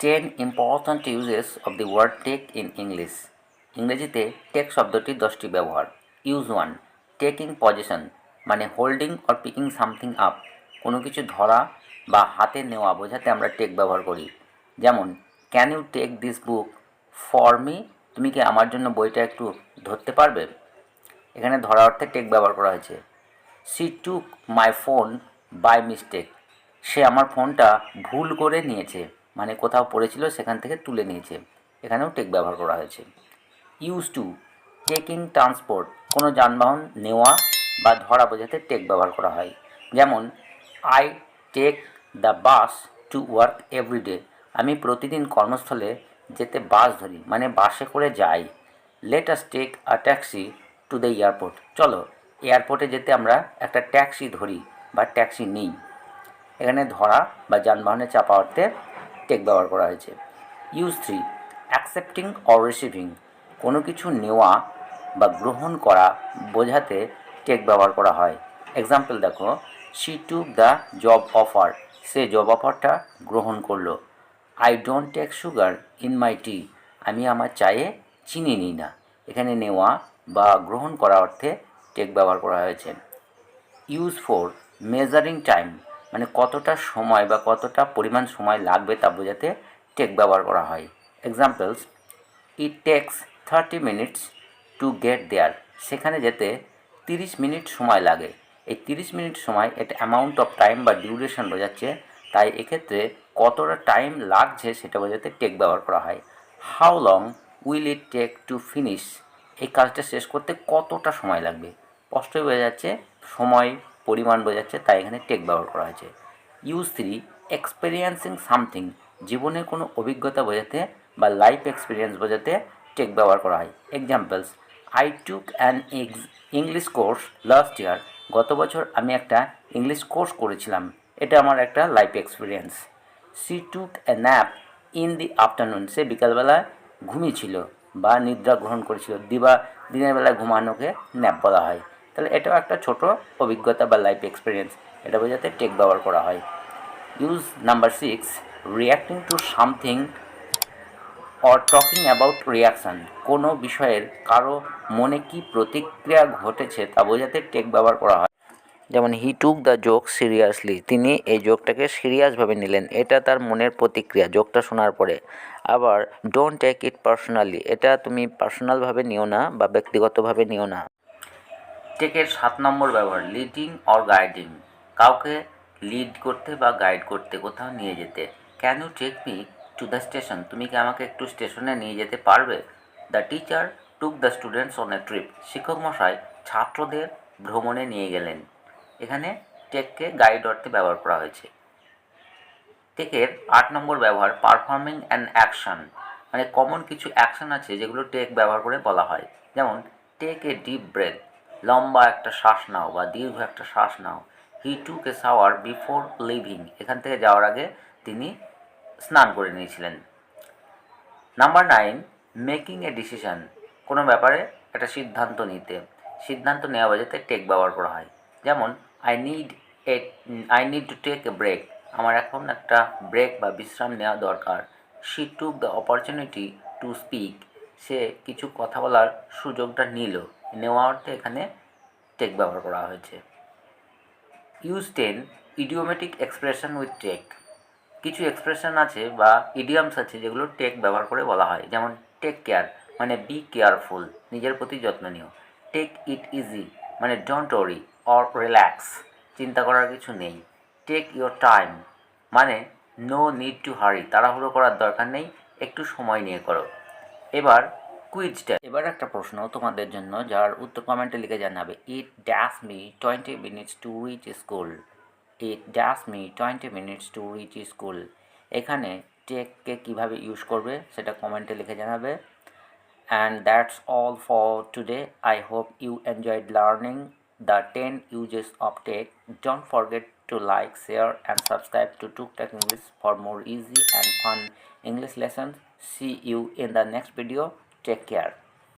Ten important uses of the word take in English ইংরেজিতে take শব্দটির দশটি ব্যবহার। ইউজ ওয়ান টেকিং পজিশন মানে holding or picking something up কোনো কিছু ধরা বা হাতে নেওয়া বোঝাতে আমরা টেক ব্যবহার করি। যেমন can you take this book for me তুমি কি আমার জন্য বইটা একটু ধরতে পারবে? এখানে ধরা অর্থে টেক ব্যবহার করা হয়েছে। She took my phone by mistake সে আমার ফোনটা ভুল করে নিয়েছে। মানে কোথাও পড়েছিল সেখান থেকে তুলে নিয়েছে। এখানেও টেক ব্যবহার করা হয়েছে। ইউজ টু টেকিং ট্রান্সপোর্ট কোনো যানবাহন নেওয়া বা ধরা বোঝাতে টেক ব্যবহার করা হয়। যেমন I take the bus to work everyday আমি প্রতিদিন কর্মস্থলে যেতে বাস ধরি মানে বাসে করে যাই। Let us take a taxi to the airport চলো, এয়ারপোর্টে যেতে আমরা একটা ট্যাক্সি ধরি বা ট্যাক্সি নিই। এখানে ধরা বা যানবাহনে চাপা টেক ব্যবহার করা হয়েছে। Use three accepting or receiving কোনো কিছু নেওয়া বা গ্রহণ করা বোঝাতে টেক ব্যবহার করা হয়। এক্সাম্পল দেখো she took the job offer say job অফারটা গ্রহণ করল। I don't take sugar in my tea আমি আমার চায়ে চিনি নিই না। এখানে নেওয়া বা গ্রহণ করা অর্থে টেক ব্যবহার করা হয়েছে। ইউজ ফর মেজারিং টাইম মানে কতটা সময় বা কতটা পরিমাণ সময় লাগবে তা বোঝাতে টেক ব্যবহার করা হয়। Examples it takes thirty minutes to get there সেখানে যেতে তিরিশ মিনিট সময় লাগে। এই তিরিশ মিনিট সময় এটা অ্যামাউন্ট অফ টাইম বা ডিউরেশন বোঝাচ্ছে। তাই এক্ষেত্রে কতটা টাইম লাগছে সেটা বোঝাতে টেক ব্যবহার করা হয়। How long will it take to finish এই কাজটা শেষ করতে কতটা সময় লাগবে? স্পষ্টই বোঝা যাচ্ছে সময় পরিমাণ বোঝাচ্ছে, তাই এখানে টেক ব্যবহার করা হয়েছে। ইউজ থ্রি এক্সপেরিয়েন্সিং সামথিং জীবনের কোনো অভিজ্ঞতা বোঝাতে বা লাইফ এক্সপিরিয়েন্স বোঝাতে টেক ব্যবহার করা হয়। Examples I took an English course last year গত বছর আমি একটা ইংলিশ কোর্স করেছিলাম। এটা আমার একটা life experience she took a nap in the afternoon সে বিকালবেলা ঘুমিয়েছিল বা নিদ্রা গ্রহণ করেছিল। দিবা, দিনের বেলা ঘুমানোকে ন্যাপ বলা হয়। তাহলে এটাও একটা ছোট অভিজ্ঞতা বা লাইফ এক্সপিরিয়েন্স এটা বোঝাতে টেক ব্যবহার করা হয়। Use number six reacting to something or talking about reaction কোনো বিষয়ের কারও মনে কি প্রতিক্রিয়া ঘটেছে তা বোঝাতে টেক ব্যবহার করা হয়। যেমন he took the joke seriously তিনি এই জোকটাকে সিরিয়াসভাবে নিলেন। এটা তার মনের প্রতিক্রিয়া জোকটা শোনার পরে। আবার ডোন্ট টেক ইট পার্সোনালি এটা তুমি পার্সোনালভাবে নিও না বা ব্যক্তিগতভাবে নিও না। টেকের সাত নম্বর ব্যবহার লিডিং অর গাইডিং কাউকে লিড করতে বা গাইড করতে কোথাও নিয়ে যেতে। Can you take me to the station তুমি কি আমাকে একটু স্টেশনে নিয়ে যেতে পারবে? The teacher took the students on a trip শিক্ষক মশাই ছাত্রদের ভ্রমণে নিয়ে গেলেন। এখানে টেককে গাইড অর্থে ব্যবহার করা হয়েছে। টেকের আট নম্বর ব্যবহার পারফর্মিং অ্যান অ্যাকশন মানে কমন কিছু অ্যাকশন আছে যেগুলো টেক ব্যবহার করে বলা হয়। যেমন টেক এ ডিপ ব্রেথ লম্বা একটা শ্বাস নাও বা দীর্ঘ একটা শ্বাস নাও। He took a shower before leaving এখান থেকে যাওয়ার আগে তিনি স্নান করে নিয়েছিলেন। Number nine making a decision কোনো ব্যাপারে একটা সিদ্ধান্ত নিতে। সিদ্ধান্ত নেওয়া বোঝাতে টেক ব্যবহার করা হয়। যেমন I need a I need to take a break আমার এখন একটা ব্রেক বা বিশ্রাম নেওয়া দরকার। She took the opportunity to speak সে কিছু কথা বলার সুযোগটা নিল। নেওয়া অর্থে এখানে টেক ব্যবহার করা হয়েছে। Use ten idiomatic expression with take কিছু এক্সপ্রেশন আছে বা ইডিয়ামস আছে যেগুলো টেক ব্যবহার করে বলা হয়। যেমন টেক কেয়ার মানে বি কেয়ারফুল নিজের প্রতি যত্ন নিও। টেক ইট ইজি মানে ডোন্ট ওরি অর রিল্যাক্স চিন্তা করার কিছু নেই। টেক ইয়োর টাইম মানে নো নিড টু হারি তাড়াহুড়ো করার দরকার নেই, একটু সময় নিয়ে করো। এবার কুইজটা এবার একটা প্রশ্ন তোমাদের জন্য, যার উত্তর কমেন্টে লিখে জানাবে। It dash me twenty minutes to reach school it dash me twenty minutes to reach school এখানে টেককে কীভাবে ইউজ করবে সেটা কমেন্টে লিখে জানাবে। And that's all for today I hope you enjoyed learning the ten uses of take don't forget to like share and subscribe to took take English for more easy and fun English lesson see you in the next video take care